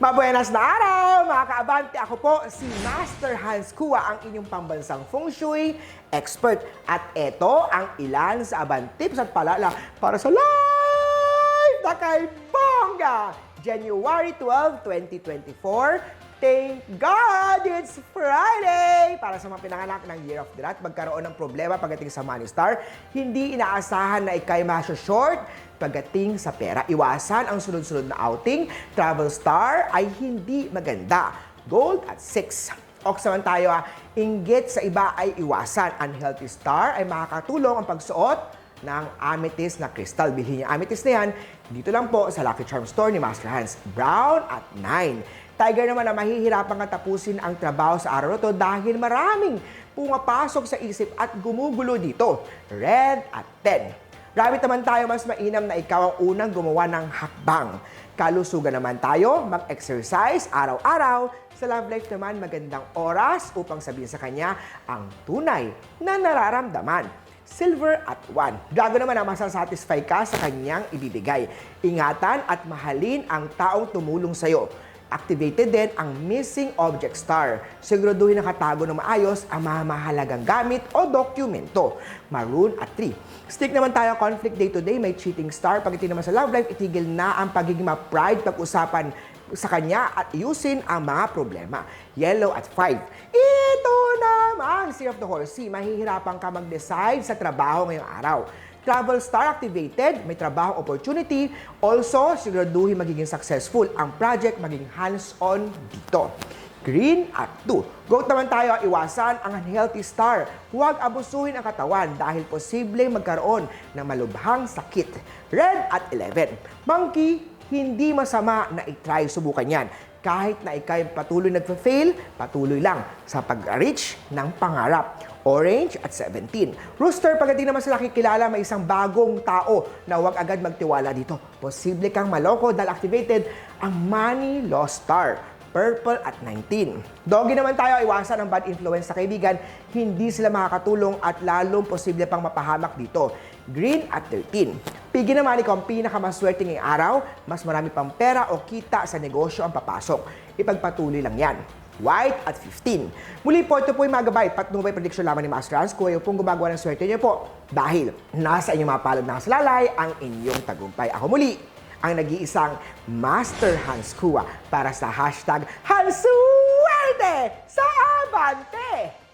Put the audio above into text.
Mabuenas na araw, mga kaabante. Ako po si Master Hans Kua, ang inyong pambansang feng shui expert. At ito ang ilan sa abang tips at palala para sa live na kay Bongga! January 12, 2024. Thank God it's Friday! Para sa mga pinanganak ng Year of the Rat, magkaroon ng problema pagdating sa Money Star, hindi inaasahan na ikay masyo-short pagdating sa pera. Iwasan ang sunod-sunod na outing. Travel Star ay hindi maganda. Gold at 6. Ox naman tayo ah, inggit sa iba ay iwasan. Unhealthy Star ay makakatulong ang pagsuot ng amethyst na crystal. Bilhin niyo amethyst na yan dito lang po sa Lucky Charm Store ni Master Hans. Brown at 9. Tiger naman na mahihirapan ka tapusin ang trabaho sa araw to dahil maraming pumapasok sa isip at gumugulo dito. Red at 10. Rabbit naman tayo, mas mainam na ikaw ang unang gumawa ng hakbang. Kalusugan naman tayo, mag-exercise araw-araw. Sa love life naman, magandang oras upang sabihin sa kanya ang tunay na nararamdaman. Silver at 1. Drago naman na masasatisfy ka sa kanyang ibibigay. Ingatan at mahalin ang taong tumulong sa'yo. Activated din ang Missing Object Star. Siguraduhin nakatago ng maayos ang mga mahalagang gamit o dokumento. Maroon at 3. Stick naman tayo conflict day to day, may cheating star. Pag naman sa love life, itigil na ang pagiging ma-pride pag-usapan sa kanya at ayusin ang mga problema. Yellow at 5. Ito naman, Sea of the Horse Sea. Mahihirapan ka mag-decide sa trabaho ngayong araw. Travel Star activated, may trabaho opportunity. Also, siguraduhin magiging successful ang project, maging hands-on dito. Green at 2. Goat naman tayo, iwasan ang unhealthy star. Huwag abusuhin ang katawan dahil posibleng magkaroon ng malubhang sakit. Red at 11. Monkey, hindi masama na itry subukan yan. Kahit na ikay patuloy nagpa-fail, patuloy lang sa pag-reach ng pangarap. Orange at 17. Rooster, pag di naman sila kilala, may isang bagong tao na huwag agad magtiwala dito. Posible kang maloko dahil activated ang Money Lost Star. Purple at 19. Doggy naman tayo, iwasan ang bad influence sa kaibigan. Hindi sila makakatulong at lalong posible pang mapahamak dito. Green at 13. Pigi naman ikaw ang pinakamaswerte ngayong araw, mas marami pang pera o kita sa negosyo ang papasok. Ipagpatuloy lang yan. White at 15. Muli po, ito po yung mga gabay, patnubay prediction lamang ni Master Hans. Kung kayo pong gumagawa ng swerte niyo po, dahil nasa inyong mga palad na salalay ang inyong tagumpay. Ako muli, ang nag-iisang Master Hans Kua para sa hashtag Hansuerte sa Abante!